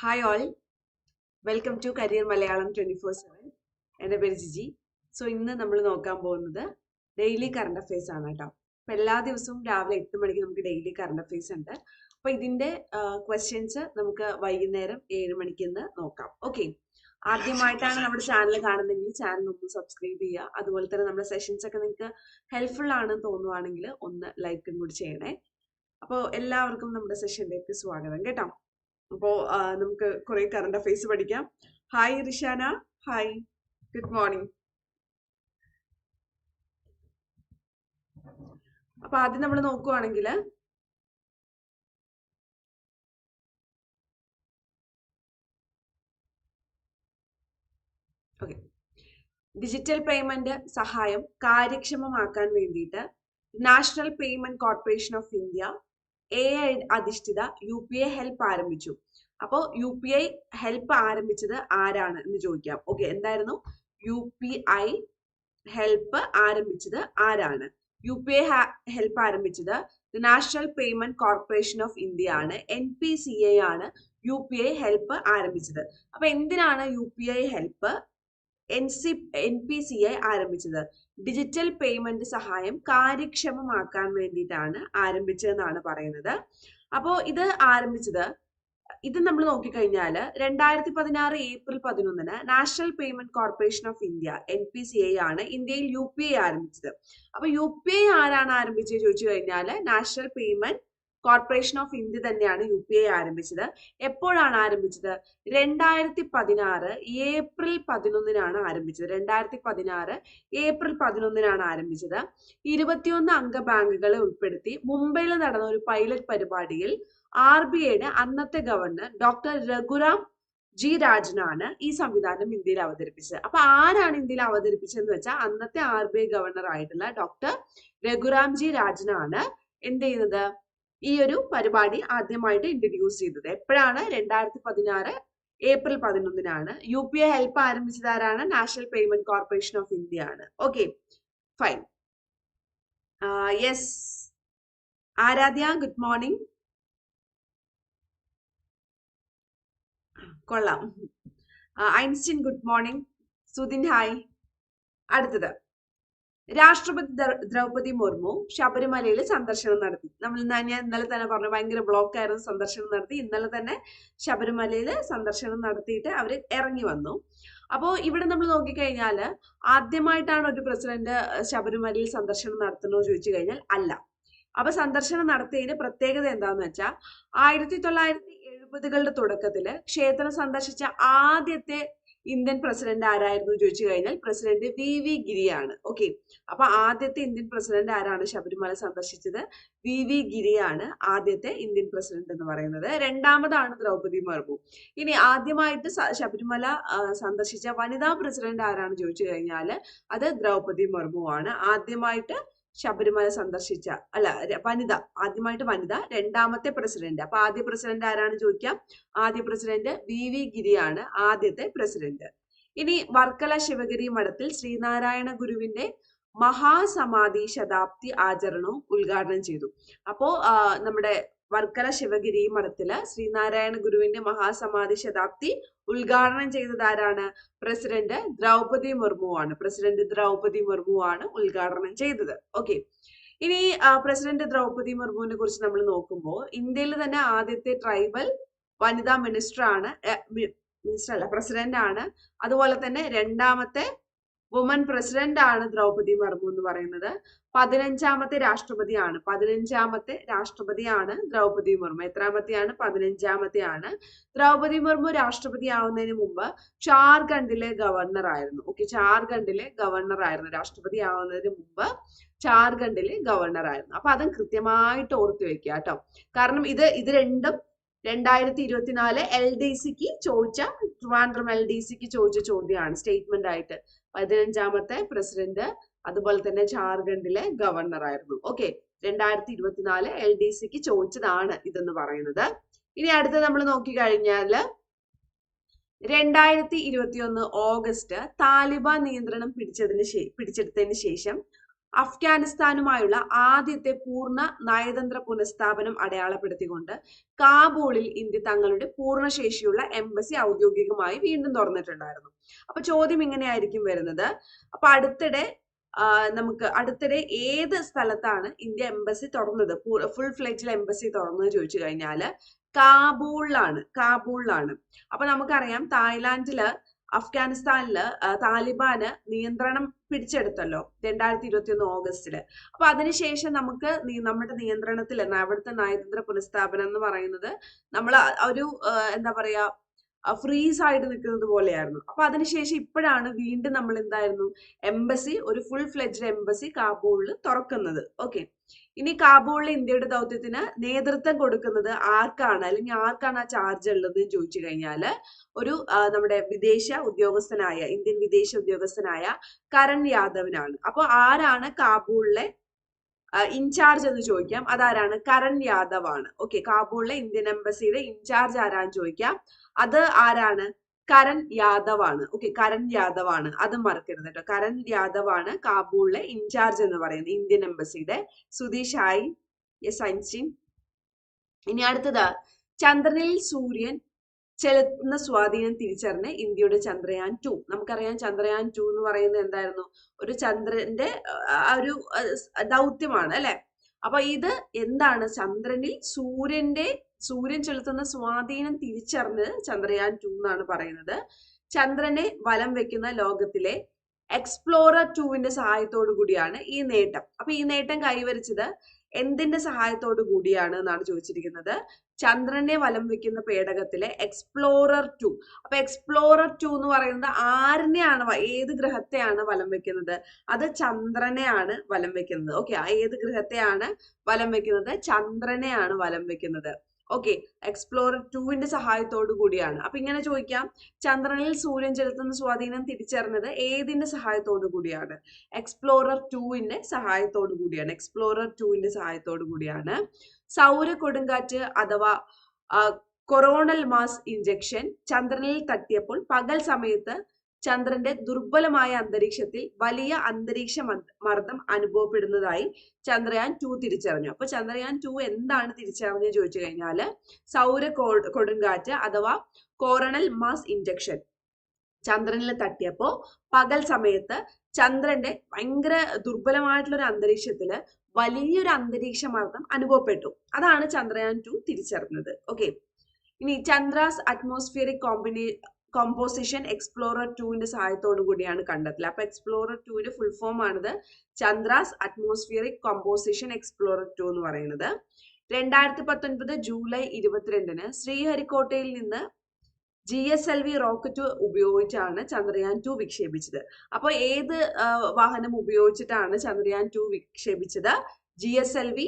Hi all welcome to career Malayalam twenty four seven എന്റെ പേര് Jiji. So ഇന്ന് നമ്മൾ നോക്കാൻ പോകുന്നത് ഡെയിലി കറണ്ട് അഫയേഴ്സ് ആണ് കേട്ടോ. അപ്പൊ എല്ലാ ദിവസവും രാവിലെ എട്ട് മണിക്ക് നമുക്ക് ഡെയിലി കറണ്ട് അഫയേഴ്സ് ഉണ്ട്. അപ്പൊ ഇതിന്റെ ക്വസ്റ്റ്യൻസ് നമുക്ക് വൈകുന്നേരം ഏഴ് മണിക്ക് ഇന്ന് നോക്കാം. ഓക്കെ ആദ്യമായിട്ടാണ് നമ്മുടെ ചാനൽ കാണുന്നതെങ്കിൽ ചാനൽ ഒന്ന് സബ്സ്ക്രൈബ് ചെയ്യുക. അതുപോലെ തന്നെ നമ്മുടെ സെഷൻസ് ഒക്കെ നിങ്ങൾക്ക് ഹെൽപ്ഫുൾ ആണെന്ന് തോന്നുവാണെങ്കിൽ ഒന്ന് ലൈക്കും കൂടി ചെയ്യണേ. അപ്പോൾ എല്ലാവർക്കും നമ്മുടെ സെഷനിലേക്ക് സ്വാഗതം കേട്ടോ. അപ്പോൾ നമുക്ക് കുറെ കറണ്ട് അഫയേഴ്സ് പഠിക്കാം. Hi Rishana hi good morning അപ്പൊ ആദ്യം നമ്മൾ നോക്കുവാണെങ്കിൽ ഓക്കെ ഡിജിറ്റൽ പേയ്മെന്റ് സഹായം കാര്യക്ഷമമാക്കാൻ വേണ്ടിയിട്ട് national payment corporation of India A I അധിഷ്ഠിത യു പി ഐ ഹെൽപ്പ് ആരംഭിച്ചു. അപ്പോൾ യു പി ഐ ഹെൽപ്പ് ആരംഭിച്ചത് ആരാണ് എന്ന് ചോദിക്കാം. ഓക്കെ എന്തായിരുന്നു? യു പി ഐ ഹെൽപ്പ് ആരംഭിച്ചത് ആരാണ്? യു പി ഐ ഹെൽപ്പ് ആരംഭിച്ചത് national payment corporation of India ആണ്. എൻ പി സി ഐ ആണ് യു പി ഐ ഹെൽപ്പ് ആരംഭിച്ചത്. അപ്പൊ എന്തിനാണ് U P I help N C N P C I ആരംഭിച്ചത്. Digital payment സഹായം കാര്യക്ഷമമാക്കാൻ വേണ്ടിയിട്ടാണ് ആരംഭിച്ചതെന്നാണ് പറയുന്നത്. അപ്പോൾ ഇത് ആരംഭിച്ചത് ഇത് നമ്മൾ നോക്കിക്കഴിഞ്ഞാൽ രണ്ടായിരത്തി പതിനാറ് ഏപ്രിൽ പതിനൊന്നിന് national payment corporation of India N P C I ആണ് ഇന്ത്യയിൽ യു പി ഐ ആരംഭിച്ചത്. അപ്പൊ യു പി ഐ ആരാണ് ആരംഭിച്ചത് ചോദിച്ചു കഴിഞ്ഞാൽ national payment corporation of India തന്നെയാണ് യു പി ഐ ആരംഭിച്ചത്. എപ്പോഴാണ് ആരംഭിച്ചത്? രണ്ടായിരത്തി പതിനാറ് ഏപ്രിൽ പതിനൊന്നിനാണ് ആരംഭിച്ചത്. രണ്ടായിരത്തി പതിനാറ് ഏപ്രിൽ പതിനൊന്നിനാണ് ആരംഭിച്ചത്. ഇരുപത്തിയൊന്ന് അംഗ ബാങ്കുകളെ ഉൾപ്പെടുത്തി മുംബൈയിൽ നടന്ന ഒരു പൈലറ്റ് പരിപാടിയിൽ ആർ ബി ഐയുടെ അന്നത്തെ ഗവർണർ ഡോക്ടർ രഘുറാം ജി രാജനാണ് ഈ സംവിധാനം ഇന്ത്യയിൽ അവതരിപ്പിച്ചത്. അപ്പൊ ആരാണ് ഇന്ത്യയിൽ അവതരിപ്പിച്ചതെന്ന് വെച്ചാൽ അന്നത്തെ ആർ ബി ഐ ഗവർണർ ആയിട്ടുള്ള ഡോക്ടർ രഘുറാം ജി രാജനാണ് എന്ത് ചെയ്യുന്നത്? ഈ ഒരു പരിപാടി ആദ്യമായിട്ട് ഇൻട്രൊഡ്യൂസ് ചെയ്തത്. എപ്പോഴാണ്? രണ്ടായിരത്തി പതിനാറ് ഏപ്രിൽ പതിനൊന്നിനാണ്. U P I help ആരംഭിച്ചതാരാണ്? National payment corporation of India ആണ്. Okay fine yes Aaradhya good morning കൊള്ളാം. Einstein good morning Sudin hi അടുത്തത്. രാഷ്ട്രപതി ദ്രൗപതി മുർമു ശബരിമലയിൽ സന്ദർശനം നടത്തി. നമ്മൾ ഞാൻ ഇന്നലെ തന്നെ പറഞ്ഞു ഭയങ്കര ബ്ലോക്ക് ആയിരുന്നു സന്ദർശനം നടത്തി. ഇന്നലെ തന്നെ ശബരിമലയിൽ സന്ദർശനം നടത്തിയിട്ട് അവർ ഇറങ്ങി വന്നു. അപ്പോൾ ഇവിടെ നമ്മൾ നോക്കിക്കഴിഞ്ഞാൽ ആദ്യമായിട്ടാണ് ഒരു പ്രസിഡന്റ് ശബരിമലയിൽ സന്ദർശനം നടത്തുന്നോ ചോദിച്ചു കഴിഞ്ഞാൽ അല്ല. അപ്പൊ സന്ദർശനം നടത്തിയതിന് പ്രത്യേകത എന്താന്ന് വെച്ചാൽ ആയിരത്തി തൊള്ളായിരത്തി എഴുപതുകളുടെ തുടക്കത്തിൽ ക്ഷേത്രം സന്ദർശിച്ച ആദ്യത്തെ ഇന്ത്യൻ പ്രസിഡന്റ് ആരായിരുന്നു ചോദിച്ചു കഴിഞ്ഞാൽ പ്രസിഡന്റ് വി വി ഗിരിയാണ്. ഓക്കെ അപ്പൊ ആദ്യത്തെ ഇന്ത്യൻ പ്രസിഡന്റ് ആരാണ് ശബരിമല സന്ദർശിച്ചത്? വി വി ഗിരിയാണ് ആദ്യത്തെ ഇന്ത്യൻ പ്രസിഡന്റ് എന്ന് പറയുന്നത്. രണ്ടാമതാണ് ദ്രൗപതി മുർമു. ഇനി ആദ്യമായിട്ട് ശബരിമല സന്ദർശിച്ച വനിതാ പ്രസിഡന്റ് ആരാണ് ചോദിച്ചു കഴിഞ്ഞാൽ അത് ദ്രൗപതി മുർമു ആണ് ആദ്യമായിട്ട് ശബരിമല സന്ദർശിച്ച അല്ല വനിത ആദ്യമായിട്ട് വനിത രണ്ടാമത്തെ പ്രസിഡന്റ് അപ്പൊ ആദ്യ പ്രസിഡന്റ് ആരാണ് ചോദിക്കാം? ആദ്യ പ്രസിഡന്റ് വി വി ഗിരിയാണ് ആദ്യത്തെ പ്രസിഡന്റ് ഇനി വർക്കല ശിവഗിരി മഠത്തിൽ ശ്രീനാരായണ ഗുരുവിന്റെ മഹാസമാധി ശതാബ്ദി ആചരണവും ഉദ്ഘാടനം ചെയ്തു. അപ്പോ നമ്മുടെ വർക്കല ശിവഗിരി മഠത്തിൽ ശ്രീനാരായണ ഗുരുവിന്റെ മഹാസമാധി ശതാബ്ദി ഉദ്ഘാടനം ചെയ്തത് ആരാണ്? പ്രസിഡന്റ് ദ്രൗപതി മുർമു ആണ്. പ്രസിഡന്റ് ദ്രൗപതി മുർമു ആണ് ഉദ്ഘാടനം ചെയ്തത്. ഓക്കെ ഇനി പ്രസിഡന്റ് ദ്രൗപതി മുർമുവിനെ കുറിച്ച് നമ്മൾ നോക്കുമ്പോൾ ഇന്ത്യയിൽ തന്നെ ആദ്യത്തെ ട്രൈബൽ വനിതാ മിനിസ്റ്റർ ആണ് മിനിസ്റ്റർ അല്ല പ്രസിഡന്റ് ആണ്. അതുപോലെ തന്നെ രണ്ടാമത്തെ വുമൻ പ്രസിഡന്റ് ആണ് ദ്രൗപതി മുർമു എന്ന് പറയുന്നത്. പതിനഞ്ചാമത്തെ രാഷ്ട്രപതിയാണ്. പതിനഞ്ചാമത്തെ രാഷ്ട്രപതിയാണ് ദ്രൗപദി മുർമു. എത്രാമത്തെയാണ്? പതിനഞ്ചാമത്തെ ആണ് ദ്രൗപതി മുർമു രാഷ്ട്രപതി ആവുന്നതിന് മുമ്പ് ജാർഖണ്ഡിലെ ഗവർണർ ആയിരുന്നു. ഓക്കെ ജാർഖണ്ഡിലെ ഗവർണർ ആയിരുന്നു. രാഷ്ട്രപതി ആവുന്നതിന് മുമ്പ് ജാർഖണ്ഡിലെ ഗവർണർ ആയിരുന്നു. അപ്പൊ അതും കൃത്യമായിട്ട് ഓർത്തു വെക്കുക കേട്ടോ. കാരണം ഇത് ഇത് രണ്ടും രണ്ടായിരത്തി ഇരുപത്തിനാല് എൽ ഡി സിക്ക് ചോദിച്ച ട്രിവാൻഡ്രം എൽ ഡി സിക്ക് ചോദിച്ച ചോദ്യമാണ് സ്റ്റേറ്റ്മെന്റ് ആയിട്ട്. പതിനഞ്ചാമത്തെ പ്രസിഡന്റ് അതുപോലെ തന്നെ ജാർഖണ്ഡിലെ ഗവർണർ ആയിരുന്നു. ഓക്കെ രണ്ടായിരത്തി ഇരുപത്തിനാല് എൽ ഡി സിക്ക് ചോദിച്ചതാണ് ഇതെന്ന് പറയുന്നത്. ഇനി അടുത്ത് നമ്മൾ നോക്കിക്കഴിഞ്ഞാൽ രണ്ടായിരത്തി ഇരുപത്തി ഒന്ന് ഓഗസ്റ്റ് താലിബാൻ നിയന്ത്രണം പിടിച്ചതിന് പിടിച്ചെടുത്തതിന് ശേഷം അഫ്ഗാനിസ്ഥാനുമായുള്ള ആദ്യത്തെ പൂർണ നയതന്ത്ര പുനഃസ്ഥാപനം അടയാളപ്പെടുത്തിക്കൊണ്ട് കാബൂളിൽ ഇന്ത്യ തങ്ങളുടെ പൂർണശേഷിയുള്ള എംബസി ഔദ്യോഗികമായി വീണ്ടും തുറന്നിട്ടുണ്ടായിരുന്നു. അപ്പൊ ചോദ്യം ഇങ്ങനെയായിരിക്കും വരുന്നത്. അപ്പൊ അടുത്തിടെ നമുക്ക് അടുത്തിടെ ഏത് സ്ഥലത്താണ് ഇന്ത്യ എംബസി തുറന്നത്? ഫുൾ ഫ്ലെഡ്ജിൽ എംബസി തുറന്നത് ചോദിച്ചു കഴിഞ്ഞാൽ കാബൂളിലാണ് കാബൂളിലാണ്. അപ്പൊ നമുക്കറിയാം തായ്ലാന്റിൽ അഫ്ഗാനിസ്ഥാനിൽ താലിബാന് നിയന്ത്രണം പിടിച്ചെടുത്തല്ലോ രണ്ടായിരത്തി ഇരുപത്തി ഒന്ന് ഓഗസ്റ്റിൽ. അപ്പൊ അതിനുശേഷം നമുക്ക് നമ്മുടെ നിയന്ത്രണത്തിൽ അവിടുത്തെ നയതന്ത്ര പുനഃസ്ഥാപനം എന്ന് പറയുന്നത് നമ്മൾ ഒരു എന്താ പറയാ ഫ്രീസ് ആയിട്ട് നിൽക്കുന്നത് പോലെയായിരുന്നു. അപ്പൊ അതിനുശേഷം ഇപ്പോഴാണ് വീണ്ടും നമ്മൾ എന്തായിരുന്നു? എംബസി ഒരു ഫുൾ ഫ്ലെജ്ഡ് എംബസി കാബൂളിൽ തുറക്കുന്നത്. ഓക്കെ ഇനി കാബൂളിലെ ഇന്ത്യയുടെ ദൗത്യത്തിന് നേതൃത്വം കൊടുക്കുന്നത് ആർക്കാണ്? അല്ലെങ്കിൽ ആർക്കാണ് ആ ചാർജ് ഉള്ളത് എന്ന് ചോദിച്ചു കഴിഞ്ഞാൽ ഒരു നമ്മുടെ വിദേശ ഉദ്യോഗസ്ഥനായ ഇന്ത്യൻ വിദേശ ഉദ്യോഗസ്ഥനായ കരൺ യാദവിനാണ്. അപ്പൊ ആരാണ് കാബൂളിലെ ഇൻചാർജ് എന്ന് ചോദിക്കാം. അതാരാണ്? കരൺ യാദവ് ആണ്. ഓക്കെ കാബൂളിലെ ഇന്ത്യൻ എംബസിയുടെ ഇൻചാർജ് ആരാന്ന് ചോദിക്കാം. അത് ആരാണ്? കരൺ യാദവ് ആണ്. ഓക്കെ കരൺ യാദവ് ആണ്. അത് മറക്കരുത് കേട്ടോ. കരൺ യാദവ് ആണ് കാബൂളിലെ ഇൻചാർജ് എന്ന് പറയുന്നത് ഇന്ത്യൻ എംബസിയുടെ സുധീഷ് ഹായ് യെസ് ഐൻസ്റ്റീൻ ഇനി അടുത്തത് ചന്ദ്രനിൽ സൂര്യൻ ചെലുത്തുന്ന സ്വാധീനം തിരിച്ചറിഞ്ഞ് ഇന്ത്യയുടെ ചന്ദ്രയാൻ ടു നമുക്കറിയാം ചന്ദ്രയാൻ ടു എന്ന് പറയുന്നത് എന്തായിരുന്നു? ഒരു ചന്ദ്രന്റെ ഒരു ദൗത്യമാണ് അല്ലെ? അപ്പൊ ഇത് എന്താണ്? ചന്ദ്രനിൽ സൂര്യന്റെ സൂര്യൻ ചെലുത്തുന്ന സ്വാധീനം തിരിച്ചറിഞ്ഞ് ചന്ദ്രയാൻ ടു എന്നാണ് പറയുന്നത്. ചന്ദ്രനെ വലം വെക്കുന്ന ലോകത്തിലെ എക്സ്പ്ലോറർ ടുവിന്റെ സഹായത്തോടു കൂടിയാണ് ഈ നേട്ടം. അപ്പൊ ഈ നേട്ടം കൈവരിച്ചത് എന്തിന്റെ സഹായത്തോടു കൂടിയാണ് എന്നാണ് ചോദിച്ചിരിക്കുന്നത്. ചന്ദ്രനെ വലം വെക്കുന്ന പേടകത്തിലെ എക്സ്പ്ലോറർ ടു അപ്പൊ എക്സ്പ്ലോറർ ടു എന്ന് പറയുന്നത് ആരിനെയാണ് ഏത് ഗ്രഹത്തെയാണ് വലം വെക്കുന്നത്? അത് ചന്ദ്രനെയാണ് വലം വെക്കുന്നത്. ഓക്കെ ഏത് ഗ്രഹത്തെയാണ് വലം വെക്കുന്നത്? ചന്ദ്രനെയാണ് വലം വെക്കുന്നത്. ഓക്കെ എക്സ്പ്ലോറർ ടുവിന്റെ സഹായത്തോടു കൂടിയാണ്. അപ്പൊ ഇങ്ങനെ ചോദിക്കാം. ചന്ദ്രനിൽ സൂര്യൻ ചെലുത്തുന്ന സ്വാധീനം തിരിച്ചറിഞ്ഞത് ഏതിന്റെ സഹായത്തോടു കൂടിയാണ്? എക്സ്പ്ലോറർ ടുവിന്റെ സഹായത്തോടു കൂടിയാണ്. എക്സ്പ്ലോറർ ടുവിന്റെ സഹായത്തോടു കൂടിയാണ്. സൗര കൊടുങ്കാറ്റ് അഥവാ കൊറോണൽ മാസ് ഇഞ്ചക്ഷൻ ചന്ദ്രനിൽ തട്ടിയപ്പോൾ പകൽ സമയത്ത് ചന്ദ്രന്റെ ദുർബലമായ അന്തരീക്ഷത്തിൽ വലിയ അന്തരീക്ഷ മർദ്ദ- അനുഭവപ്പെടുന്നതായി ചന്ദ്രയാൻ ടു തിരിച്ചറിഞ്ഞു. അപ്പൊ ചന്ദ്രയാൻ ടു എന്താണ് തിരിച്ചറിഞ്ഞത് ചോദിച്ചു കഴിഞ്ഞാൽ സൗര കൊടുങ്കാറ്റ് അഥവാ കോറണൽ മാസ് ഇഞ്ചക്ഷൻ ചന്ദ്രനിൽ തട്ടിയപ്പോ പകൽ സമയത്ത് ചന്ദ്രന്റെ ഭയങ്കര ദുർബലമായിട്ടുള്ള ഒരു അന്തരീക്ഷത്തിൽ വലിയൊരു അന്തരീക്ഷ മർദ്ദം അനുഭവപ്പെട്ടു. അതാണ് ചന്ദ്രയാൻ ടു തിരിച്ചറിഞ്ഞത്. ഓക്കെ ഇനി Chandra's atmospheric combi composition explorer ടുവിന്റെ സഹായത്തോടു കൂടിയാണ് കണ്ടെത്തൽ അപ്പൊ എക്സ്പ്ലോറർ ടുവിന്റെ ഫുൾ ഫോം ആണിത് Chandra's atmospheric composition explorer two എന്ന് പറയുന്നത്. രണ്ടായിരത്തി പത്തൊൻപത് ജൂലൈ ഇരുപത്തിരണ്ടിന് ശ്രീഹരിക്കോട്ടയിൽ നിന്ന് G S L V rocket ഉപയോഗിച്ചാണ് ചന്ദ്രയാൻ ടു വിക്ഷേപിച്ചത്. അപ്പൊ ഏത് വാഹനം ഉപയോഗിച്ചിട്ടാണ് Chandrayaan two വിക്ഷേപിച്ചത്? G S L V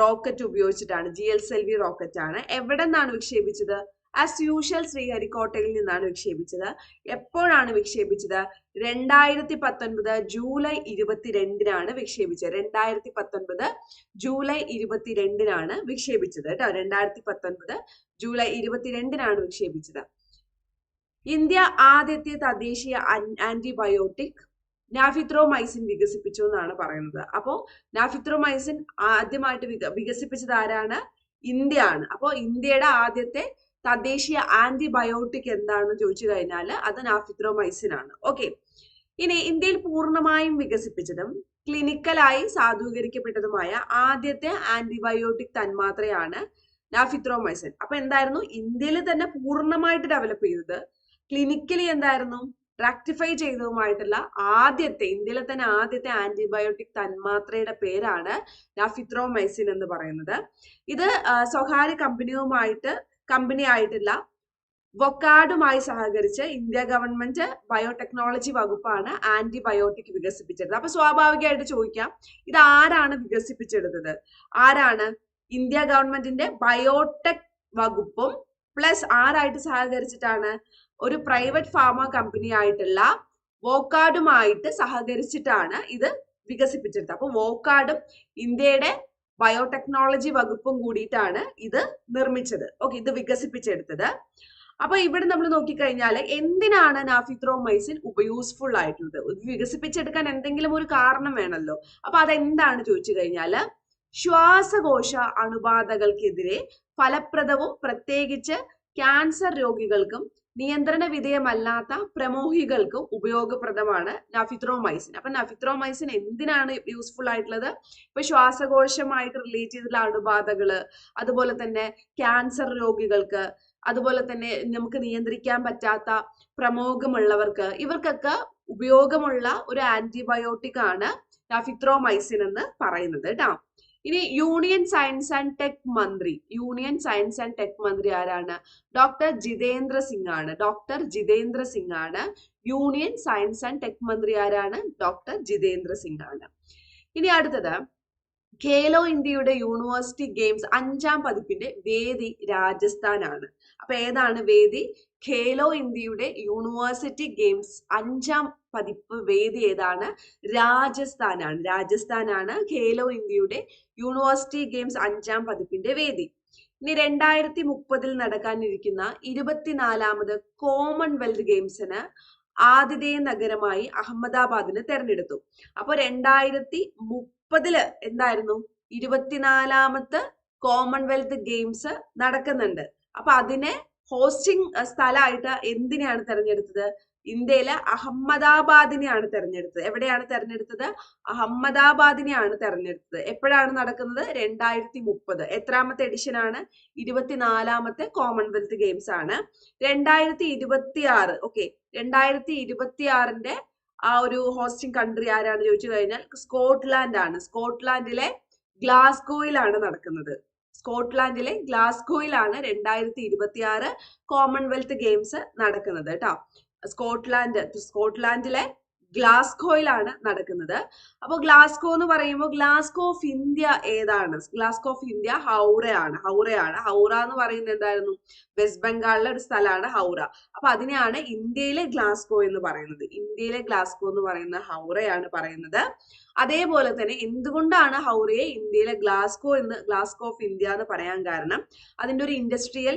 rocket ഉപയോഗിച്ചിട്ടാണ്. G S L V rocket ആണ്. എവിടെ നിന്നാണ് വിക്ഷേപിച്ചത്? ആസ് യൂഷ്വൽ ശ്രീഹരിക്കോട്ടയിൽ നിന്നാണ് വിക്ഷേപിച്ചത്. എപ്പോഴാണ് വിക്ഷേപിച്ചത്? രണ്ടായിരത്തി പത്തൊൻപത് ജൂലൈ ഇരുപത്തിരണ്ടിനാണ് വിക്ഷേപിച്ചത്. രണ്ടായിരത്തി പത്തൊൻപത് ജൂലൈ ഇരുപത്തിരണ്ടിനാണ് വിക്ഷേപിച്ചത് കേട്ടോ. രണ്ടായിരത്തി പത്തൊൻപത് ജൂലൈ ഇരുപത്തിരണ്ടിനാണ് വിക്ഷേപിച്ചത്. ഇന്ത്യ ആദ്യത്തെ തദ്ദേശീയ ആന്റിബയോട്ടിക് നാഫിത്രോമൈസിൻ വികസിപ്പിച്ചു എന്നാണ് പറയുന്നത്. അപ്പോൾ നാഫിത്രോമൈസിൻ ആദ്യമായിട്ട് വിക വികസിപ്പിച്ചത് ആരാണ്? ഇന്ത്യ ആണ് അപ്പോ ഇന്ത്യയുടെ ആദ്യത്തെ തദ്ദേശീയ ആന്റിബയോട്ടിക് എന്താണെന്ന് ചോദിച്ചു കഴിഞ്ഞാൽ അത് നാഫിത്രോമൈസിൻ ആണ് ഓക്കെ. ഇനി ഇന്ത്യയിൽ പൂർണമായും വികസിപ്പിച്ചതും ക്ലിനിക്കലായി സാധൂകരിക്കപ്പെട്ടതുമായ ആദ്യത്തെ ആന്റിബയോട്ടിക് തന്മാത്രയാണ് നാഫിത്രോമൈസിൻ. അപ്പൊ എന്തായിരുന്നു? ഇന്ത്യയിൽ തന്നെ പൂർണമായിട്ട് ഡെവലപ്പ് ചെയ്തത് ക്ലിനിക്കലി എന്തായിരുന്നു? റെക്ടിഫൈ ചെയ്തതുമായിട്ടുള്ള ആദ്യത്തെ ഇന്ത്യയിലെ തന്നെ ആദ്യത്തെ ആന്റിബയോട്ടിക് തന്മാത്രയുടെ പേരാണ് നാഫിത്രോമൈസിൻ എന്ന് പറയുന്നത്. ഇത് സ്വകാര്യ കമ്പനിയുമായിട്ട് കമ്പനി ആയിട്ടുള്ള വൊക്കാഡുമായി സഹകരിച്ച് ഇന്ത്യ ഗവൺമെന്റ് ബയോടെക്നോളജി വകുപ്പാണ് ആന്റിബയോട്ടിക് വികസിപ്പിച്ചെടുത്തത്. അപ്പൊ സ്വാഭാവികമായിട്ട് ചോദിക്കാം ഇത് ആരാണ് വികസിപ്പിച്ചെടുത്തത്? ആരാണ്? ഇന്ത്യ ഗവൺമെന്റിന്റെ ബയോടെക് വകുപ്പും പ്ലസ് ആരായിട്ട് സഹകരിച്ചിട്ടാണ് ഒരു പ്രൈവറ്റ് ഫാർമ കമ്പനി ആയിട്ടുള്ള വോക്കാർഡുമായിട്ട് സഹകരിച്ചിട്ടാണ് ഇത് വികസിപ്പിച്ചെടുത്തത്. അപ്പൊ വോക്കാർഡും ഇന്ത്യയുടെ ബയോടെക്നോളജി വകുപ്പും കൂടിയിട്ടാണ് ഇത് നിർമ്മിച്ചത്. ഓക്കെ ഇത് വികസിപ്പിച്ചെടുത്തത്. അപ്പൊ ഇവിടെ നമ്മൾ നോക്കിക്കഴിഞ്ഞാൽ എന്തിനാണ് നാഫിത്രോമൈസിൻ ഉപയൂസ്ഫുൾ ആയിട്ടുള്ളത്? വികസിപ്പിച്ചെടുക്കാൻ എന്തെങ്കിലും ഒരു കാരണം വേണമല്ലോ അപ്പൊ അതെന്താണ് ചോദിച്ചു കഴിഞ്ഞാൽ ശ്വാസകോശ അണുബാധകൾക്കെതിരെ ഫലപ്രദവും പ്രത്യേകിച്ച് ക്യാൻസർ രോഗികൾക്കും നിയന്ത്രണ വിധേയമല്ലാത്ത പ്രമോഹികൾക്ക് ഉപയോഗപ്രദമാണ് നഫിത്രോമൈസിൻ. അപ്പൊ നഫിത്രോമൈസിൻ എന്തിനാണ് യൂസ്ഫുൾ ആയിട്ടുള്ളത്? ഇപ്പൊ ശ്വാസകോശമായിട്ട് റിലേറ്റ് ചെയ്തിട്ടുള്ള അണുബാധകൾ അതുപോലെ തന്നെ ക്യാൻസർ രോഗികൾക്ക് അതുപോലെ തന്നെ നമുക്ക് നിയന്ത്രിക്കാൻ പറ്റാത്ത പ്രമോഹമുള്ളവർക്ക് ഇവർക്കൊക്കെ ഉപയോഗമുള്ള ഒരു ആന്റിബയോട്ടിക് ആണ് നഫിത്രോമൈസിൻ എന്ന് പറയുന്നത് കേട്ടോ. ഇനി യൂണിയൻ സയൻസ് ആൻഡ് ടെക് മന്ത്രി. യൂണിയൻ സയൻസ് ആൻഡ് ടെക് മന്ത്രി ആരാണ്? ഡോക്ടർ ജിതേന്ദ്ര സിംഗ് ആണ് ഡോക്ടർ ജിതേന്ദ്ര സിംഗ് ആണ് യൂണിയൻ സയൻസ് ആൻഡ് ടെക് മന്ത്രി ആരാണ്? ഡോക്ടർ ജിതേന്ദ്ര സിംഗ് ആണ് ഇനി അടുത്തത്. ഖേലോ ഇന്ത്യയുടെ യൂണിവേഴ്സിറ്റി ഗെയിംസ് അഞ്ചാം പതിപ്പിന്റെ വേദി രാജസ്ഥാനാണ്. അപ്പൊ ഏതാണ് വേദി? ഖേലോ ഇന്ത്യയുടെ യൂണിവേഴ്സിറ്റി ഗെയിംസ് അഞ്ചാം പതിപ്പ് വേദി ഏതാണ്? രാജസ്ഥാനാണ്. രാജസ്ഥാനാണ് ഖേലോ ഇന്ത്യയുടെ യൂണിവേഴ്സിറ്റി ഗെയിംസ് അഞ്ചാം പതിപ്പിന്റെ വേദി. ഇനി രണ്ടായിരത്തി മുപ്പതിൽ നടക്കാനിരിക്കുന്ന ഇരുപത്തിനാലാമത് കോമൺവെൽത്ത് ഗെയിംസിന് ആതിഥേയ നഗരമായി അഹമ്മദാബാദിനെ തെരഞ്ഞെടുത്തു. അപ്പൊ രണ്ടായിരത്തി മുപ്പതിൽ എന്തായിരുന്നു? ഇരുപത്തിനാലാമത്തെ കോമൺവെൽത്ത് ഗെയിംസ് നടക്കുന്നുണ്ട്. അപ്പൊ അതിനെ ഹോസ്റ്റിംഗ് സ്ഥലമായിട്ട് എന്തിനെയാണ് തെരഞ്ഞെടുത്തത്? ഇന്ത്യയിലെ അഹമ്മദാബാദിനെയാണ് തെരഞ്ഞെടുത്തത്. എവിടെയാണ് തെരഞ്ഞെടുത്തത്? അഹമ്മദാബാദിനെയാണ് തെരഞ്ഞെടുത്തത്. എപ്പോഴാണ് നടക്കുന്നത്? രണ്ടായിരത്തി മുപ്പത് എത്രാമത്തെ എഡിഷൻ ആണ്? ഇരുപത്തിനാലാമത്തെ കോമൺവെൽത്ത് ഗെയിംസ് ആണ്. രണ്ടായിരത്തി ഇരുപത്തി ആറ് ഓക്കെ രണ്ടായിരത്തി ഇരുപത്തി ആറിന്റെ ആ ഒരു ഹോസ്റ്റിംഗ് കൺട്രി ആരാണ് ചോദിച്ചു കഴിഞ്ഞാൽ? സ്കോട്ട്ലാൻഡ് ആണ്. സ്കോട്ട്ലാൻഡിലെ ഗ്ലാസ്ഗോയിലാണ് നടക്കുന്നത്. സ്കോട്ട്ലാൻഡിലെ ഗ്ലാസ്ഗോയിലാണ് രണ്ടായിരത്തി ഇരുപത്തി ആറ് കോമൺവെൽത്ത് ഗെയിംസ് നടക്കുന്നത് കേട്ടോ. സ്കോട്ട്ലാൻഡ് സ്കോട്ട്ലാൻഡിലെ ഗ്ലാസ്കോയിലാണ് നടക്കുന്നത്. അപ്പോൾ ഗ്ലാസ്കോ എന്ന് പറയുമ്പോൾ ഗ്ലാസ്കോ ഓഫ് ഇന്ത്യ ഏതാണ്? ഗ്ലാസ്കോ ഓഫ് ഇന്ത്യ ഹൗറയാണ്. ഹൗറയാണ്. ഹൗറ എന്ന് പറയുന്നത് എന്തായിരുന്നു? വെസ്റ്റ് ബംഗാളിലെ ഒരു സ്ഥലമാണ് ഹൗറ. അപ്പൊ അതിനെയാണ് ഇന്ത്യയിലെ ഗ്ലാസ്കോ എന്ന് പറയുന്നത്. ഇന്ത്യയിലെ ഗ്ലാസ്കോ എന്ന് പറയുന്ന ഹൗറയാണ് പറയുന്നത്. അതേപോലെ തന്നെ എന്തുകൊണ്ടാണ് ഹൗറയെ ഇന്ത്യയിലെ ഗ്ലാസ്കോ എന്ന് ഗ്ലാസ്കോ ഓഫ് ഇന്ത്യ എന്ന് പറയാൻ കാരണം? അതിന്റെ ഒരു ഇൻഡസ്ട്രിയൽ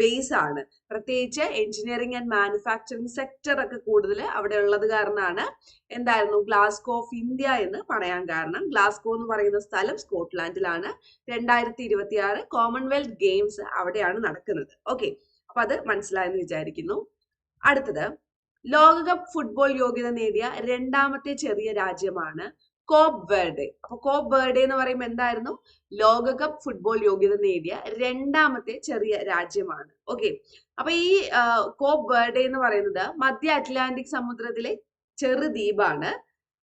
ബേസ് ആണ്. പ്രത്യേകിച്ച് എഞ്ചിനീയറിംഗ് ആൻഡ് മാനുഫാക്ചറിംഗ് സെക്ടർ ഒക്കെ കൂടുതൽ അവിടെ ഉള്ളത് കാരണമാണ് എന്തായിരുന്നു ഗ്ലാസ്കോ ഓഫ് ഇന്ത്യ എന്ന് പറയാൻ കാരണം. ഗ്ലാസ്കോ എന്ന് പറയുന്ന സ്ഥലം സ്കോട്ട്ലാൻഡിലാണ്. രണ്ടായിരത്തി ഇരുപത്തി ആറ് കോമൺവെൽത്ത് ഗെയിംസ് അവിടെയാണ് നടക്കുന്നത്. ഓക്കെ. അപ്പൊ അത് മനസ്സിലായെന്ന് വിചാരിക്കുന്നു. അടുത്തത് ലോകകപ്പ് ഫുട്ബോൾ യോഗ്യത നേടിയ രണ്ടാമത്തെ ചെറിയ രാജ്യമാണ് കോപ്പ് വേർഡെ അപ്പൊ കോപ്പ് വേർഡെ എന്ന് പറയുമ്പോൾ എന്തായിരുന്നു? ലോകകപ്പ് ഫുട്ബോൾ യോഗ്യത നേടിയ രണ്ടാമത്തെ ചെറിയ രാജ്യമാണ്. ഓക്കെ അപ്പൊ ഈ കോപ്പ് വേർഡെ എന്ന് പറയുന്നത് മധ്യ അറ്റ്ലാന്റിക് സമുദ്രത്തിലെ ചെറുദ്വീപാണ്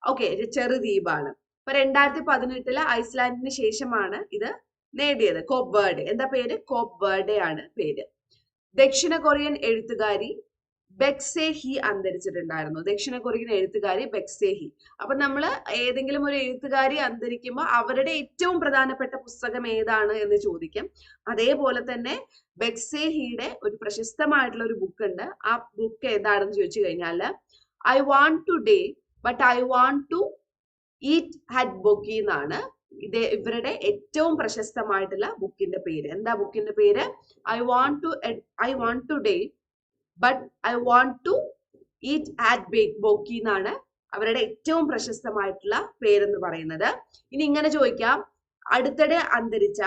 ഓക്കെ ചെറുദ്വീപാണ് അപ്പൊ രണ്ടായിരത്തി പതിനെട്ടിൽ ഐസ്ലാൻഡിന് ശേഷമാണ് ഇത് നേടിയത്. കോപ്പ് വേർഡ് എന്താ പേര്? കോപ്പ് വേർഡെ ആണ് പേര്. ദക്ഷിണ കൊറിയൻ എഴുത്തുകാരി ബെക്സേഹി അന്തരിച്ചിട്ടുണ്ടായിരുന്നു. ദക്ഷിണ കൊറിയൻ എഴുത്തുകാരി ബെക്സേഹി. അപ്പൊ നമ്മൾ ഏതെങ്കിലും ഒരു എഴുത്തുകാരി അന്തരിക്കുമ്പോൾ അവരുടെ ഏറ്റവും പ്രധാനപ്പെട്ട പുസ്തകം ഏതാണ് എന്ന് ചോദിക്കും. അതേപോലെ തന്നെ ബെക്സേഹിയുടെ ഒരു പ്രശസ്തമായിട്ടുള്ള ഒരു ബുക്ക് ഉണ്ട്. ആ ബുക്ക് ഏതാണെന്ന് ചോദിച്ചു കഴിഞ്ഞാൽ I want to die but I want to eat tteokbokki എന്നാണ് ഇത് ഇവരുടെ ഏറ്റവും പ്രശസ്തമായിട്ടുള്ള ബുക്കിന്റെ പേര്. എന്താ ബുക്കിന്റെ പേര്? I want to I want to die but I want to eat tteokbokki എന്നാണ് അവരുടെ ഏറ്റവും പ്രശസ്തമായിട്ടുള്ള പേരെന്ന് പറയുന്നത്. ഇനി ഇങ്ങനെ ചോദിക്കാം. അടുത്തിടെ അന്തരിച്ച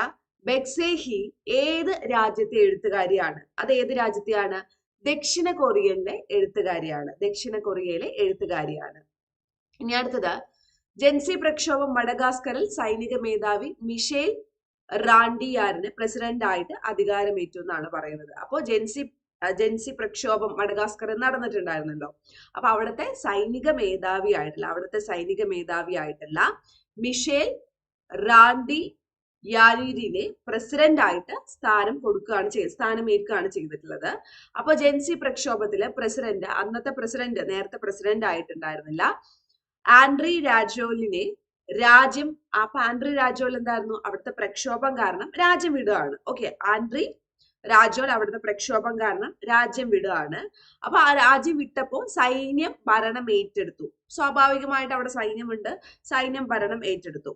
ബെക്സേഹി ഏത് രാജ്യത്തെ എഴുത്തുകാരിയാണ്? അത് ഏത് രാജ്യത്തെയാണ്? ദക്ഷിണ കൊറിയയിലെ എഴുത്തുകാരിയാണ്. ദക്ഷിണ കൊറിയയിലെ എഴുത്തുകാരിയാണ്. ഇനി അടുത്തത്. ജൻസി പ്രക്ഷോഭം മഡഗാസ്കറിൽ സൈനിക മേധാവി മിഷേൽ റാണ്ടിയാറിന് പ്രസിഡന്റ് ആയിട്ട് അധികാരമേറ്റു എന്നാണ് പറയുന്നത്. അപ്പോൾ ജൻസി ജൻസി പ്രക്ഷോഭം മഡഗാസ്കറിൽ നടന്നിട്ടുണ്ടായിരുന്നല്ലോ. അപ്പൊ അവിടുത്തെ സൈനിക മേധാവി അവിടുത്തെ സൈനിക മേധാവി ആയിട്ടുള്ള മിഷേൽ റാണ്ടി യാരീരിനെ പ്രസിഡന്റ് ആയിട്ട് സ്ഥാനം കൊടുക്കുകയാണ് ചെയ്ത് സ്ഥാനമേൽക്കുകയാണ് ചെയ്തിട്ടുള്ളത്. അപ്പൊ ജൻസി പ്രക്ഷോഭത്തിലെ പ്രസിഡന്റ് അന്നത്തെ പ്രസിഡന്റ് നേരത്തെ പ്രസിഡന്റ് ആയിട്ടുണ്ടായിരുന്നില്ല ആൻഡ്രി രാജോലിനെ രാജ്യം അപ്പൊ ആൻഡ്രി രാജോൽ എന്തായിരുന്നു? അവിടുത്തെ പ്രക്ഷോഭം കാരണം രാജ്യം വിടുകയാണ്. ഓക്കെ ആൻഡ്രി രാജോൽ അവിടുത്തെ പ്രക്ഷോഭം കാരണം രാജ്യം വിടുകയാണ്. അപ്പൊ ആ രാജ്യം വിട്ടപ്പോൾ സൈന്യം ഭരണം ഏറ്റെടുത്തു. സ്വാഭാവികമായിട്ട് അവിടെ സൈന്യമുണ്ട്. സൈന്യം ഭരണം ഏറ്റെടുത്തു.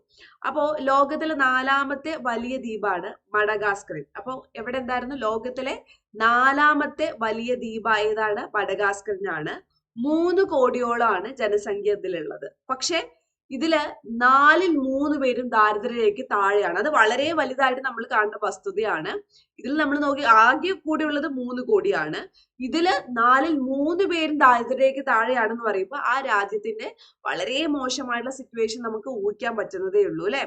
അപ്പോ ലോകത്തിലെ നാലാമത്തെ വലിയ ദ്വീപാണ് മഡഗാസ്കറിൽ. അപ്പൊ എവിടെ എന്തായിരുന്നു? ലോകത്തിലെ നാലാമത്തെ വലിയ ദ്വീപ് ഏതാണ് മഡഗാസ്കറിനാണ്. മൂന്ന് കോടിയോളമാണ് ജനസംഖ്യ ഇതിലുള്ളത് പക്ഷെ ഇതിൽ നാലിൽ മൂന്ന് പേരും ദാരിദ്ര്യരേഖയ്ക്ക് താഴെയാണ്. അത് വളരെ വലുതായിട്ട് നമ്മൾ കാണുന്ന വസ്തുതയാണ്. ഇതിൽ നമ്മൾ നോക്കി ആകെ കൂടിയുള്ളത് മൂന്ന് കോടിയാണ്. ഇതിൽ നാലിൽ മൂന്ന് പേരും ദാരിദ്ര്യരേഖയ്ക്ക് താഴെയാണെന്ന് പറയുമ്പോൾ ആ രാജ്യത്തിന്റെ വളരെ മോശമായിട്ടുള്ള സിറ്റുവേഷൻ നമുക്ക് ഊഹിക്കാൻ പറ്റുന്നതേ ഉള്ളൂ അല്ലെ?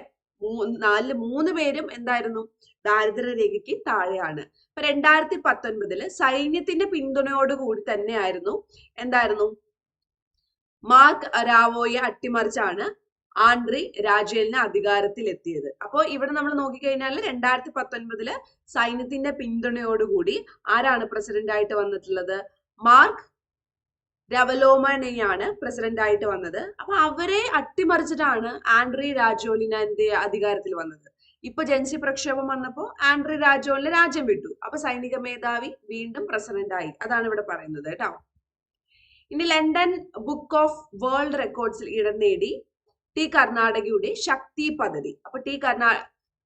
നാലിൽ മൂന്ന് പേരും എന്തായിരുന്നു? ദാരിദ്ര്യരേഖയ്ക്ക് താഴെയാണ്. ഇപ്പൊ രണ്ടായിരത്തി പത്തൊൻപതിൽ സൈന്യത്തിന്റെ പിന്തുണയോടുകൂടി തന്നെയായിരുന്നു. എന്തായിരുന്നു? മാർക്ക് അരാവോയെ അട്ടിമറിച്ചാണ് ആൻഡ്രി രാജേലിന് അധികാരത്തിൽ എത്തിയത് അപ്പോൾ ഇവിടെ നമ്മൾ നോക്കിക്കഴിഞ്ഞാൽ രണ്ടായിരത്തി പത്തൊൻപതിൽ സൈന്യത്തിന്റെ പിന്തുണയോടുകൂടി ആരാണ് പ്രസിഡന്റ് ആയിട്ട് വന്നിട്ടുള്ളത്? മാർക്ക് രവലോമനെയാണ് പ്രസിഡന്റ് ആയിട്ട് വന്നത്. അപ്പൊ അവരെ അട്ടിമറിച്ചിട്ടാണ് ആൻഡ്രി രാജോലിനെ അധികാരത്തിൽ വന്നത്. ഇപ്പൊ ജൻസി പ്രക്ഷോഭം വന്നപ്പോ ആൻഡ്രി രാജോലിന് രാജ്യം വിട്ടു. അപ്പൊ സൈനിക മേധാവി വീണ്ടും പ്രസിഡന്റ് ആയി അതാണ് ഇവിടെ പറയുന്നത് കേട്ടോ. ഇനി ലണ്ടൻ ബുക്ക് ഓഫ് വേൾഡ് റെക്കോർഡ്സിൽ ഇടം നേടി ടി കർണാടകയുടെ ശക്തി പദ്ധതി. അപ്പൊ ടി കർണാ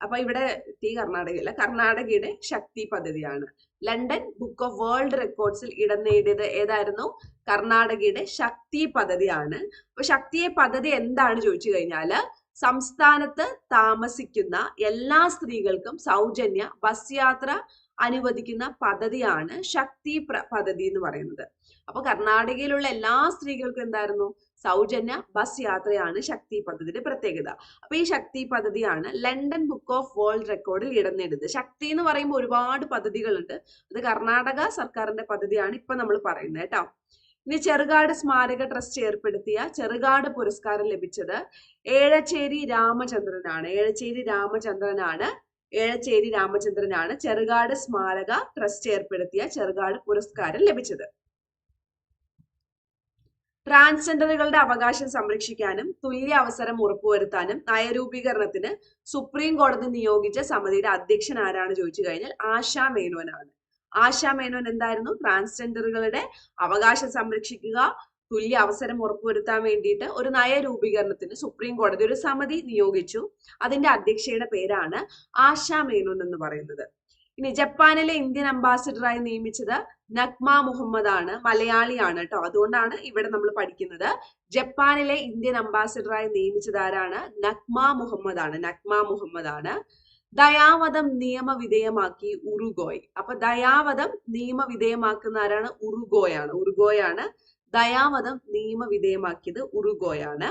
അപ്പൊ ഇവിടെ ടി കർണാടകയല്ല കർണാടകയുടെ ശക്തി പദ്ധതിയാണ്. ലണ്ടൻ ബുക്ക് ഓഫ് വേൾഡ് റെക്കോർഡ്സിൽ ഇടം നേടിയത് ഏതായിരുന്നു? കർണാടകയുടെ ശക്തി പദ്ധതിയാണ്. അപ്പൊ ശക്തിയെ പദ്ധതി എന്താണ് ചോദിച്ചു കഴിഞ്ഞാൽ സംസ്ഥാനത്ത് താമസിക്കുന്ന എല്ലാ സ്ത്രീകൾക്കും സൗജന്യ ബസ് യാത്ര അനുവദിക്കുന്ന പദ്ധതിയാണ് ശക്തി പദ്ധതി എന്ന് പറയുന്നത്. അപ്പൊ കർണാടകയിലുള്ള എല്ലാ സ്ത്രീകൾക്കും എന്തായിരുന്നു? സൗജന്യ ബസ് യാത്രയാണ് ശക്തി പദ്ധതിയുടെ പ്രത്യേകത. അപ്പൊ ഈ ശക്തി പദ്ധതിയാണ് ലണ്ടൻ ബുക്ക് ഓഫ് വേൾഡ് റെക്കോർഡിൽ ഇടം നേടുന്നത് ശക്തി എന്ന് പറയുമ്പോൾ ഒരുപാട് പദ്ധതികളുണ്ട്. അത് കർണാടക സർക്കാരിന്റെ പദ്ധതിയാണ് ഇപ്പൊ നമ്മൾ പറയുന്നത് കേട്ടോ. ഇനി ചെറുകാട് സ്മാരക ട്രസ്റ്റ് ഏർപ്പെടുത്തിയ ചെറുകാട് പുരസ്കാരം ലഭിച്ചത് ഏഴച്ചേരി രാമചന്ദ്രനാണ്. ഏഴച്ചേരി രാമചന്ദ്രനാണ് ഏഴച്ചേരി രാമചന്ദ്രനാണ് ചെറുകാട് സ്മാരക ട്രസ്റ്റ് ഏർപ്പെടുത്തിയ ചെറുകാട് പുരസ്കാരം ലഭിച്ചത്. ട്രാൻസ്ജെൻഡറുകളുടെ അവകാശം സംരക്ഷിക്കാനും തുല്യ അവസരം ഉറപ്പുവരുത്താനും നയരൂപീകരണത്തിന് സുപ്രീം കോടതി നിയോഗിച്ച സമിതിയുടെ അധ്യക്ഷൻ ആരാണ് ചോദിച്ചു കഴിഞ്ഞാൽ ആശാ മേനോനാണ്. ആശാ മേനോൻ എന്തായിരുന്നു? ട്രാൻസ്ജെൻഡറുകളുടെ അവകാശം സംരക്ഷിക്കുക തുല്യ അവസരം ഉറപ്പുവരുത്താൻ വേണ്ടിയിട്ട് ഒരു നയരൂപീകരണത്തിന് സുപ്രീം കോടതി ഒരു സമിതി നിയോഗിച്ചു. അതിന്റെ അധ്യക്ഷയുടെ പേരാണ് ആശാ മേനോൻ എന്ന് പറയുന്നത്. ഇനി ജപ്പാനിലെ ഇന്ത്യൻ അംബാസിഡറായി നിയമിച്ചത് നഗ്മ മുഹമ്മദ് ആണ് മലയാളിയാണ് കേട്ടോ അതുകൊണ്ടാണ് ഇവിടെ നമ്മൾ പഠിക്കുന്നത്. ജപ്പാനിലെ ഇന്ത്യൻ അംബാസിഡറായി നിയമിച്ചത് ആരാണ്? നഗ്മ മുഹമ്മദ് ആണ് നഗ്മ മുഹമ്മദ് ആണ് ദയാവധം നിയമവിധേയമാക്കി ഉറുഗോയ്. അപ്പൊ ദയാവധം നിയമവിധേയമാക്കുന്ന ആരാണ്? ഉറുഗോയാണ് ഉറുഗോയാണ് ദയാവധം നിയമവിധേയമാക്കിയത് ഉറുഗോയാണ്.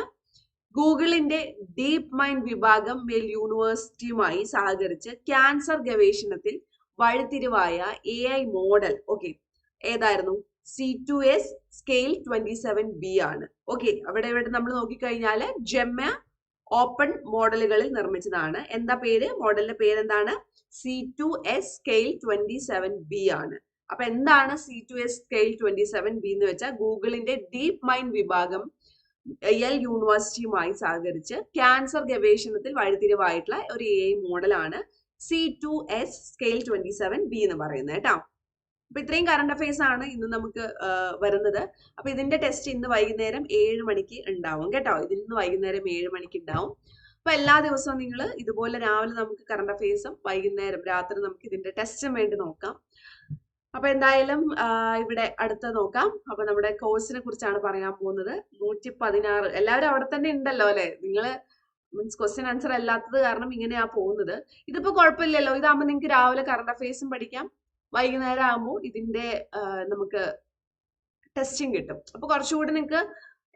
ഗൂഗിളിന്റെ ഡീപ് മൈൻഡ് വിഭാഗം മേൽ യൂണിവേഴ്സിറ്റിയുമായി സഹകരിച്ച് ക്യാൻസർ ഗവേഷണത്തിൽ വഴിത്തിരിവായ എ ഐ മോഡൽ ഓക്കെ ഏതായിരുന്നു? C two S scale twenty seven B ആണ്. ഓക്കെ അവിടെ ഇവിടെ നമ്മൾ നോക്കിക്കഴിഞ്ഞാൽ ജെമ്മ ഓപ്പൺ മോഡലുകളിൽ നിർമ്മിച്ചതാണ്. എന്താ പേര്? മോഡലിന്റെ പേര് എന്താണ് C two S scale twenty seven B ആണ്. അപ്പൊ എന്താണ് C two S scale twenty seven B എന്ന് വെച്ചാൽ ഗൂഗിളിന്റെ ഡീപ് മൈൻഡ് വിഭാഗം എൽ യൂണിവേഴ്സിറ്റിയുമായി സഹകരിച്ച് ക്യാൻസർ ഗവേഷണത്തിൽ വഴിത്തിരിവായിട്ടുള്ള ഒരു എ മോഡലാണ് C two S scale twenty seven B എന്ന് പറയുന്നത് കേട്ടോ. അപ്പൊ ഇത്രയും കറണ്ട് അഫയേഴ്സ് ആണ് ഇന്ന് നമുക്ക് വരുന്നത്. അപ്പൊ ഇതിന്റെ ടെസ്റ്റ് ഇന്ന് വൈകുന്നേരം ഏഴ് മണിക്ക് ഉണ്ടാവും കേട്ടോ. ഇതിൽ നിന്ന് വൈകുന്നേരം ഏഴ് മണിക്ക് ഉണ്ടാവും. അപ്പൊ എല്ലാ ദിവസവും നിങ്ങൾ ഇതുപോലെ രാവിലെ നമുക്ക് കറണ്ട് അഫയേഴ്സും വൈകുന്നേരം രാത്രി നമുക്ക് ഇതിന്റെ ടെസ്റ്റും വേണ്ടി നോക്കാം. അപ്പൊ എന്തായാലും ഇവിടെ അടുത്ത നോക്കാം. അപ്പൊ നമ്മുടെ കോഴ്സിനെ കുറിച്ചാണ് പറയാൻ പോകുന്നത്. നൂറ്റി പതിനാറ് എല്ലാവരും അവിടെ തന്നെ ഉണ്ടല്ലോ അല്ലെ? നിങ്ങൾ മീൻസ് ക്വസ്റ്റ്യൻ ആൻസർ അല്ലാത്തത് കാരണം ഇങ്ങനെയാ പോകുന്നത്. ഇതിപ്പോ കുഴപ്പമില്ലല്ലോ. ഇതാകുമ്പോൾ നിങ്ങൾക്ക് രാവിലെ കറണ്ട് അഫയേഴ്സും പഠിക്കാം. വൈകുന്നേരം ആകുമ്പോൾ ഇതിന്റെ നമുക്ക് ടെസ്റ്റും കിട്ടും. അപ്പൊ കുറച്ചുകൂടി നിങ്ങൾക്ക്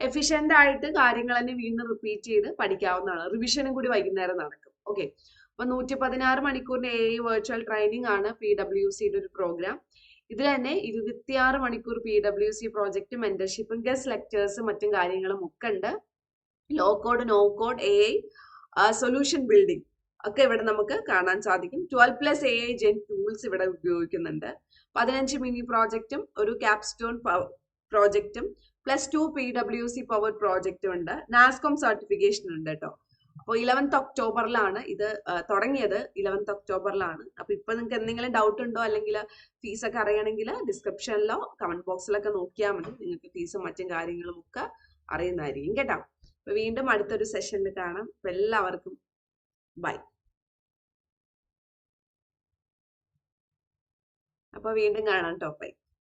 എഫിഷ്യന്റ് ആയിട്ട് കാര്യങ്ങൾ തന്നെ വീണ്ടും റിപ്പീറ്റ് ചെയ്ത് പഠിക്കാവുന്നതാണ്. റിവിഷനും കൂടി വൈകുന്നേരം നടക്കും. ഓക്കെ അപ്പൊ നൂറ്റി പതിനാറ് മണിക്കൂറിന്റെ എ വെർച്വൽ ട്രെയിനിങ് ആണ് പി ഡബ്ല്യു സിയുടെ ഒരു പ്രോഗ്രാം ഇതിൽ തന്നെ ഇരുപത്തിയാറ് മണിക്കൂർ പി ഡബ്ല്യു സി പ്രോജക്റ്റ് മെന്റർഷിപ്പും ഗസ്റ്റ് ലെക്ചേഴ്സും മറ്റും കാര്യങ്ങളും ഒക്കെ ഉണ്ട്. Low code no code A I solution building ഒക്കെ ഇവിടെ നമുക്ക് കാണാൻ സാധിക്കും. Twelve plus A I gen tools ഇവിടെ ഉപയോഗിക്കുന്നുണ്ട്. പതിനഞ്ച് മിനി പ്രോജക്റ്റും ഒരു ക്യാപ്സ്റ്റോൺ പ്രോജക്റ്റും plus two P W C power പ്രോജക്റ്റും ഉണ്ട്. നാസ്കോം സർട്ടിഫിക്കേഷൻ ഉണ്ട് കേട്ടോ. അപ്പോൾ ഇലവൻത്ത് ഒക്ടോബറിലാണ് ഇത് തുടങ്ങിയത്. ഇലവൻത്ത് ഒക്ടോബറിലാണ് അപ്പോൾ ഇപ്പൊ നിങ്ങൾക്ക് എന്തെങ്കിലും ഡൗട്ട് ഉണ്ടോ? അല്ലെങ്കിൽ ഫീസ് ഒക്കെ അറിയണമെങ്കിൽ ഡിസ്ക്രിപ്ഷനിലോ കമന്റ് ബോക്സിലൊക്കെ നോക്കിയാൽ മതി. നിങ്ങൾക്ക് ഫീസും മറ്റും കാര്യങ്ങളും ഒക്കെ അറിയുന്നതായിരിക്കും കേട്ടോ. അപ്പോൾ വീണ്ടും അടുത്തൊരു സെഷനിൽ കാണാം. അപ്പൊ എല്ലാവർക്കും ബൈ അപ്പോൾ വീണ്ടും കാണാം ടോപ്പായി